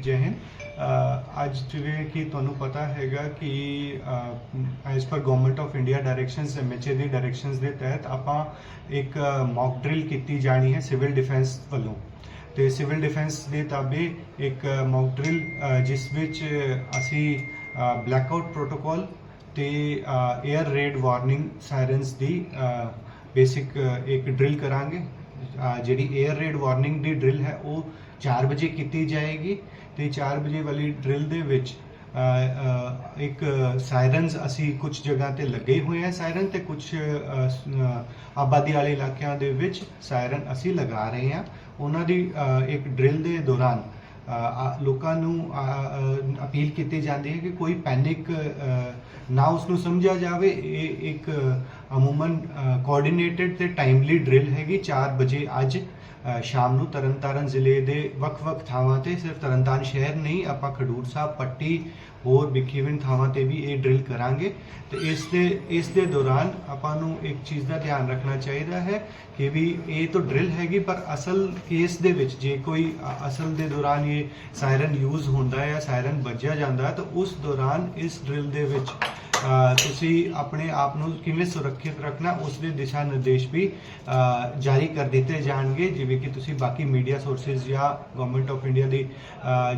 ਜੈ ਹਿੰਦ। ਅੱਜ ਜਿਵੇਂ ਕਿ ਤੁਹਾਨੂੰ ਪਤਾ ਹੈਗਾ ਕਿ as per government of India directions MHA the directions ਦੇ ਤਹਿਤ ਆਪਾਂ ਇੱਕ ਮੌਕ ਡਰਿਲ ਕੀਤੀ ਜਾਣੀ ਹੈ ਸਿਵਲ ਡਿਫੈਂਸ ਵੱਲੋਂ। ਤੇ ਸਿਵਲ ਡਿਫੈਂਸ ਦੇ ਤਾਬੇ ਇੱਕ ਮੌਕ ਡਰਿਲ ਜਿਸ ਵਿੱਚ ਅਸੀਂ ਬਲੈਕਆਊਟ ਪ੍ਰੋਟੋਕਾਲ ਤੇ 에ਅਰ ਰੇਡ ਵਾਰਨਿੰਗ ਸਾਇਰਨਸ ਦੀ ਬੇਸਿਕ ਇੱਕ ਡਰਿਲ ਕਰਾਂਗੇ। ਜਿਹੜੀ 에ਅਰ ਰੇਡ ਵਾਰਨਿੰਗ ਦੀ ਡਰਿਲ ਹੈ, ਉਹ 4 ਵਜੇ ਕੀਤੀ ਜਾਏਗੀ ਤੇ 4 ਵਜੇ ਵਾਲੀ ਡਰਿਲ ਦੇ ਵਿੱਚ ਇੱਕ ਸਾਇਰਨਸ ਅਸੀਂ ਕੁਝ ਜਗ੍ਹਾ ਤੇ ਲੱਗੇ ਹੋਏ ਆ ਸਾਇਰਨ ਤੇ ਕੁਝ ਆਬਾਦੀ ਵਾਲੇ ਇਲਾਕਿਆਂ ਦੇ ਵਿੱਚ ਸਾਇਰਨ ਅਸੀਂ ਲਗਾ ਰਹੇ ਹਾਂ। ਉਹਨਾਂ ਦੀ ਇੱਕ ਡਰਿਲ ਦੇ ਦੌਰਾਨ ਲੋਕਾਂ ਨੂੰ ਅਪੀਲ ਕੀਤੀ ਜਾਂਦੀ ਹੈ ਕਿ ਕੋਈ ਪੈਨਿਕ ਨਾ ਉਸ ਨੂੰ ਸਮਝਿਆ ਜਾਵੇ। ਇਹ ਇੱਕ ਅਮੂਮਨ ਕੋਆਰਡੀਨੇਟਡ ਤੇ ਟਾਈਮਲੀ ਡਰਿਲ ਹੈਗੀ। 4 ਵਜੇ ਅੱਜ ਸ਼ਾਮ ਨੂੰ ਤਰਨਤਾਰਨ ਜ਼ਿਲ੍ਹੇ ਦੇ ਵੱਖ-ਵੱਖ ਥਾਵਾਂ ਤੇ, ਸਿਰਫ ਤਰਨਤਾਰਨ ਸ਼ਹਿਰ ਨਹੀਂ, ਆਪਾਂ ਖਡੂਰ ਸਾਹਿਬ, ਪੱਟੀ, ਹੋਰ ਵਿਖੇਵਿੰਨ ਥਾਵਾਂ ਤੇ ਵੀ ਇਹ ਡਰਿਲ ਕਰਾਂਗੇ। ਤੇ ਇਸ ਦੇ ਇਸ ਦੇ ਦੌਰਾਨ ਆਪਾਂ ਨੂੰ ਇੱਕ ਚੀਜ਼ ਦਾ ਧਿਆਨ ਰੱਖਣਾ ਚਾਹੀਦਾ ਹੈ ਕਿ ਵੀ ਇਹ ਤਾਂ ਡਰਿਲ ਹੈਗੀ, ਪਰ ਅਸਲ ਕੇਸ ਦੇ ਵਿੱਚ ਜੇ ਕੋਈ ਅਸਲ ਦੇ ਦੌਰਾਨ ਇਹ ਸਾਇਰਨ ਯੂਜ਼ ਹੁੰਦਾ ਹੈ ਜਾਂ ਸਾਇਰਨ ਵੱਜਿਆ ਜਾਂਦਾ ਹੈ, ਤਾਂ ਉਸ ਦੌਰਾਨ ਇਸ ਡਰਿਲ ਦੇ ਵਿੱਚ ਤੁਸੀਂ ਆਪਣੇ ਆਪ ਨੂੰ ਕਿਵੇਂ ਸੁਰੱਖਿਅਤ ਰੱਖਣਾ, ਉਸ ਦੇ ਦਿਸ਼ਾ ਨਿਰਦੇਸ਼ ਵੀ ਜਾਰੀ ਕਰ ਦਿੱਤੇ ਜਾਣਗੇ। ਜਿਵੇਂ ਕਿ ਤੁਸੀਂ ਬਾਕੀ ਮੀਡੀਆ ਸੋਰਸਸ ਜਾਂ ਗਵਰਨਮੈਂਟ ਆਫ ਇੰਡੀਆ ਦੀ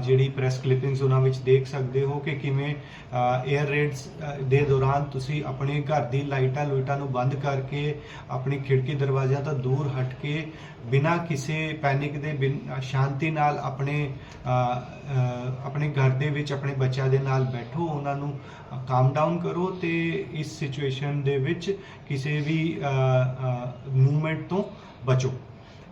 ਜਿਹੜੀ ਪ੍ਰੈਸ ਕਲਿੱਪਿੰਗਸ ਉਹਨਾਂ ਵਿੱਚ ਦੇਖ ਸਕਦੇ ਹੋ ਕਿ ਕਿਵੇਂ 에ਅਰ ਰੇਡਸ ਦੇ ਦੌਰਾਨ ਤੁਸੀਂ ਆਪਣੇ ਘਰ ਦੀ ਲਾਈਟਾਂ ਲੁਈਟਾਂ ਨੂੰ ਬੰਦ ਕਰਕੇ, ਆਪਣੀ ਖਿੜਕੀ ਦਰਵਾਜ਼ਿਆਂ ਤੋਂ ਦੂਰ ਹਟ ਕੇ ਬਿਨਾਂ ਕਿਸੇ ਪੈਨਿਕ ਦੇ, ਬਿਨ ਸ਼ਾਂਤੀ ਨਾਲ ਆਪਣੇ ਆਪਣੇ ਘਰ ਦੇ ਵਿੱਚ, ਆਪਣੇ ਬੱਚਿਆਂ ਦੇ ਨਾਲ ਬੈਠੋ, ਉਹਨਾਂ ਨੂੰ ਕਾਮ ਡਾਊਨ ਕਰੋ ਤੇ ਇਸ ਸਿਚੁਏਸ਼ਨ ਦੇ ਵਿੱਚ ਕਿਸੇ ਵੀ ਮੂਵਮੈਂਟ ਤੋਂ ਬਚੋ।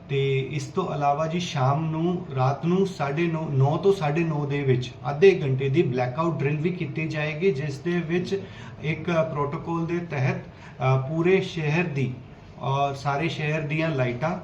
ਤੇ ਇਸ ਤੋਂ ਇਲਾਵਾ ਜੀ ਸ਼ਾਮ ਨੂੰ, ਰਾਤ ਨੂੰ 9:30 9 ਤੋਂ 9:30 ਦੇ ਵਿੱਚ ਅੱਧੇ ਘੰਟੇ ਦੀ ਬਲੈਕਆਊਟ ਡਰਿਲ ਵੀ ਕੀਤੀ ਜਾਏਗੀ, ਜਿਸ ਦੇ ਵਿੱਚ ਇੱਕ ਪ੍ਰੋਟੋਕੋਲ ਦੇ ਤਹਿਤ ਪੂਰੇ ਸ਼ਹਿਰ ਦੀ ਔਰ ਸਾਰੇ ਸ਼ਹਿਰ ਦੀਆਂ ਲਾਈਟਾਂ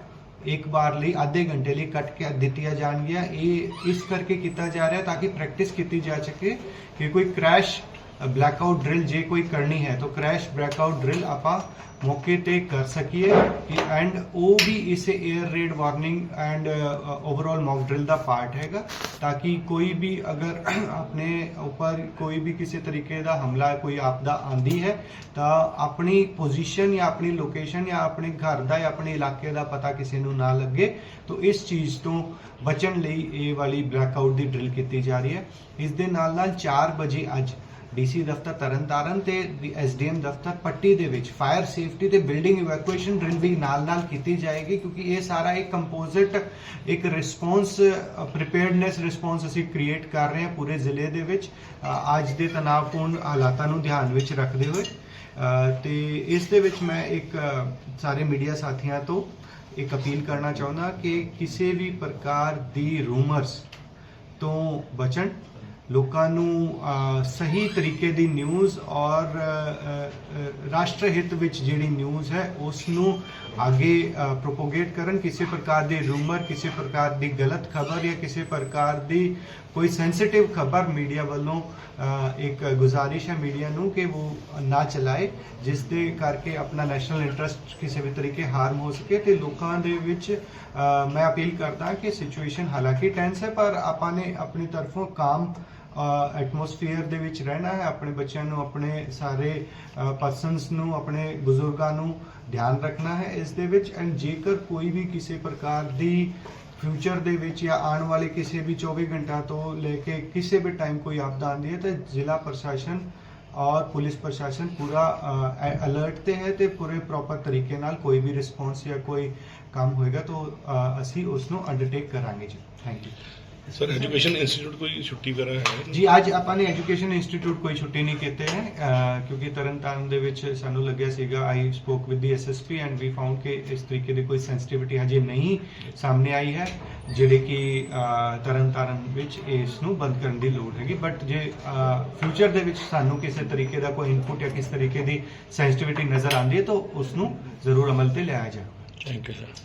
ਇੱਕ ਵਾਰ ਲਈ, ਅੱਧੇ ਘੰਟੇ ਲਈ ਕੱਟ ਕੇ ਦਿੱਤੀਆਂ ਜਾਣਗੀਆਂ। ਇਹ ਇਸ ਕਰਕੇ ਕੀਤਾ ਜਾ ਰਿਹਾ ਤਾਂ ਕਿ ਪ੍ਰੈਕਟਿਸ ਕੀਤੀ ਜਾ ਸਕੇ ਕਿ ਕੋਈ ਕ੍ਰੈਸ਼ ਬਲੈਕਆਊਟ ਡਰਿਲ ਜੇ ਕੋਈ ਕਰਨੀ ਹੈ, ਤਾਂ ਕ੍ਰੈਸ਼ ਬਲੈਕਆਊਟ ਡਰਿਲ ਆਪਾਂ ਮੌਕੇ ਤੇ ਕਰ ਸਕੀਏ ਕਿ ਐਂਡ ਉਹ ਵੀ ਇਸ air raid warning and overall mock drill the part ਹੈਗਾ, ਤਾਂ ਕਿ ਕੋਈ ਵੀ ਅਗਰ ਆਪਣੇ ਉੱਪਰ ਕੋਈ ਵੀ ਕਿਸੇ ਤਰੀਕੇ ਦਾ ਹਮਲਾ, ਕੋਈ ਆਪਦਾ ਆਂਦੀ ਹੈ, ਤਾਂ ਆਪਣੀ ਪੋਜੀਸ਼ਨ ਜਾਂ ਆਪਣੀ ਲੋਕੇਸ਼ਨ ਜਾਂ ਆਪਣੇ ਘਰ ਦਾ ਜਾਂ ਆਪਣੇ ਇਲਾਕੇ ਦਾ ਪਤਾ ਕਿਸੇ ਨੂੰ ਨਾ ਲੱਗੇ, ਤਾਂ ਇਸ ਚੀਜ਼ ਤੋਂ ਬਚਣ ਲਈ ਇਹ ਵਾਲੀ ਬਲੈਕਆਊਟ ਦੀ ਡਰਿਲ ਕੀਤੀ ਜਾ ਰਹੀ ਹੈ। ਇਸ ਦੇ ਨਾਲ ਨਾਲ 4 ਵਜੇ ਅੱਜ ਡੀਸੀ ਦਫ਼ਤਰ ਤਰਨਤਾਰਨ ਤੇ ਐਸਡੀਐਮ ਦਫ਼ਤਰ ਪੱਟੀ ਦੇ ਵਿੱਚ ਫਾਇਰ ਸੇਫਟੀ ਤੇ ਬਿਲਡਿੰਗ ਇਵੈਕੂਏਸ਼ਨ ਡਰਿਲ ਵੀ ਨਾਲ-ਨਾਲ ਕੀਤੀ ਜਾਏਗੀ ਕਿਉਂਕਿ ਇਹ ਸਾਰਾ ਇੱਕ ਕੰਪੋਜ਼ਿਟ ਇੱਕ ਰਿਸਪੌਂਸ ਪ੍ਰੀਪੇਅਰਡਨੈਸ ਰਿਸਪੌਂਸ ਅਸੀਂ ਕ੍ਰੀਏਟ ਕਰ ਰਹੇ ਹਾਂ ਪੂਰੇ ਜ਼ਿਲ੍ਹੇ ਦੇ ਵਿੱਚ। ਅੱਜ ਦੇ ਤਣਾਅਪੂਰਨ ਹਾਲਾਤਾਂ ਨੂੰ ਧਿਆਨ ਵਿੱਚ ਰੱਖਦੇ ਹੋਏ। ਅ, ਤੇ ਇਸ ਦੇ ਵਿੱਚ ਮੈਂ ਇੱਕ ਸਾਰੇ ਮੀਡੀਆ ਸਾਥੀਆਂ ਤੋਂ ਇੱਕ ਅਪੀਲ ਕਰਨਾ ਚਾਹੁੰਦਾ ਕਿ ਕਿਸੇ ਵੀ ਪ੍ਰਕਾਰ ਦੀ ਰੂਮਰਸ ਤੋਂ ਬਚਣ। ਲੋਕਾਂ ਨੂੰ ਸਹੀ ਤਰੀਕੇ ਦੀ ਨਿਊਜ਼ ਔਰ ਰਾਸ਼ਟਰ ਹਿੱਤ ਵਿੱਚ ਜਿਹੜੀ ਨਿਊਜ਼ ਹੈ ਉਸ ਨੂੰ ਅੱਗੇ ਪ੍ਰੋਪੋਗੇਟ ਕਰਨ, ਕਿਸੇ ਪ੍ਰਕਾਰ ਦੀ ਰੂਮਰ ਕਿਸੇ ਪ੍ਰਕਾਰ ਦੀ ਗਲਤ ਖਬਰ ਜਾਂ ਕਿਸੇ ਪ੍ਰਕਾਰ ਦੀ ਕੋਈ ਸੈਂਸਿਟਿਵ ਖਬਰ ਮੀਡੀਆ ਵੱਲੋਂ ਇੱਕ ਗੁਜ਼ਾਰਿਸ਼ ਹੈ ਮੀਡੀਆ ਨੂੰ ਕਿ ਉਹ ਨਾ ਚਲਾਏ, ਜਿਸ ਦੇ ਕਰਕੇ ਆਪਣਾ ਨੈਸ਼ਨਲ ਇੰਟਰਸਟ ਕਿਸੇ ਵੀ ਤਰੀਕੇ ਹਾਰਮ ਹੋ ਸਕੇ ਤੇ ਲੋਕਾਂ ਦੇ ਵਿੱਚ ਮੈਂ ਅਪੀਲ ਕਰਦਾ ਕਿ ਸਿਚੁਏਸ਼ਨ ਹਾਲਾਂਕਿ ਟੈਂਸ ਹੈ, ਪਰ ਆਪਾਂ ਨੇ ਆਪਣੀ ਤਰਫੋਂ ਕੰਮ ਐਟਮੋਸਫੀਅਰ ਦੇ ਵਿੱਚ ਰਹਿਣਾ ਹੈ, ਆਪਣੇ ਬੱਚਿਆਂ ਨੂੰ, ਆਪਣੇ ਸਾਰੇ ਪਰਸਨਸ ਨੂੰ, ਆਪਣੇ ਬਜ਼ੁਰਗਾਂ ਨੂੰ ਧਿਆਨ ਰੱਖਣਾ ਹੈ। ਇਸ ਦੇ ਵਿੱਚ ਐਂਡ ਜੇਕਰ ਕੋਈ ਵੀ ਕਿਸੇ ਪ੍ਰਕਾਰ ਦੀ ਫਿਊਚਰ ਦੇ ਵਿੱਚ ਜਾਂ ਆਉਣ ਵਾਲੇ ਕਿਸੇ ਵੀ 24 ਘੰਟਾ ਤੋਂ ਲੈ ਕੇ ਕਿਸੇ ਵੀ ਟਾਈਮ ਕੋਈ ਆਪਦਾ ਆਉਂਦੀ ਹੈ, ਤਾਂ ਜ਼ਿਲ੍ਹਾ ਪ੍ਰਸ਼ਾਸਨ ਔਰ ਪੁਲਿਸ ਪ੍ਰਸ਼ਾਸਨ ਪੂਰਾ ਅਲਰਟ ਤੇ ਹੈ ਤੇ ਪੂਰੇ ਪ੍ਰੋਪਰ ਤਰੀਕੇ ਨਾਲ ਕੋਈ ਵੀ ਰਿਸਪੌਂਸ ਜਾਂ ਕੋਈ ਕੰਮ ਹੋਏਗਾ, ਤਾਂ ਅਸੀਂ ਉਸ ਨੂੰ ਅੰਡਰਟੇਕ ਕਰਾਂਗੇ ਜੀ। Thank you sir education institute ਕੋਈ ਛੁੱਟੀ ਵਗੈਰਾ ਹੈ? ਜੀ ਅੱਜ ਆਪਾਂ ਨੇ ਐਜੂਕੇਸ਼ਨ ਇੰਸਟੀਚਿਊਟ ਕੋਈ ਛੁੱਟੀ ਨਹੀਂ ਕੀਤੇ ਹੈ ਅਹ ਕਿਉਂਕਿ ਤਰਨਤਾਰਨ ਦੇ ਵਿੱਚ ਸਾਨੂੰ ਲੱਗਿਆ ਸੀਗਾ I spoke with the SSP and we found ਕਿ ਇਸ ਤਰੀਕੇ ਦੀ ਕੋਈ ਸੈਂਸਿਟੀਵਿਟੀ ਹਜੇ ਨਹੀਂ ਸਾਹਮਣੇ ਆਈ ਹੈ ਜਿਹੜੇ ਕਿ ਅਹ, ਤਰਨਤਾਰਨ ਵਿੱਚ ਇਸ ਨੂੰ ਬੰਦ ਕਰਨ ਦੀ ਲੋੜ ਹੈਗੀ। ਬਟ ਜੇ ਫਿਊਚਰ ਦੇ ਵਿੱਚ ਸਾਨੂੰ ਕਿਸੇ ਤਰੀਕੇ ਦਾ ਕੋਈ ਇਨਪੁਟ ਜਾਂ ਕਿਸ ਤਰੀਕੇ ਦੀ ਸੈਂਸਿਟੀਵਿਟੀ ਨਜ਼ਰ ਆਉਂਦੀ ਹੈ ਤਾਂ ਉਸ ਨੂੰ ਜ਼ਰੂਰ ਅਮਲ ਤੇ ਲਿਆਇਆ ਜਾਏ ਥੈਂਕ ਯੂ ਸਰ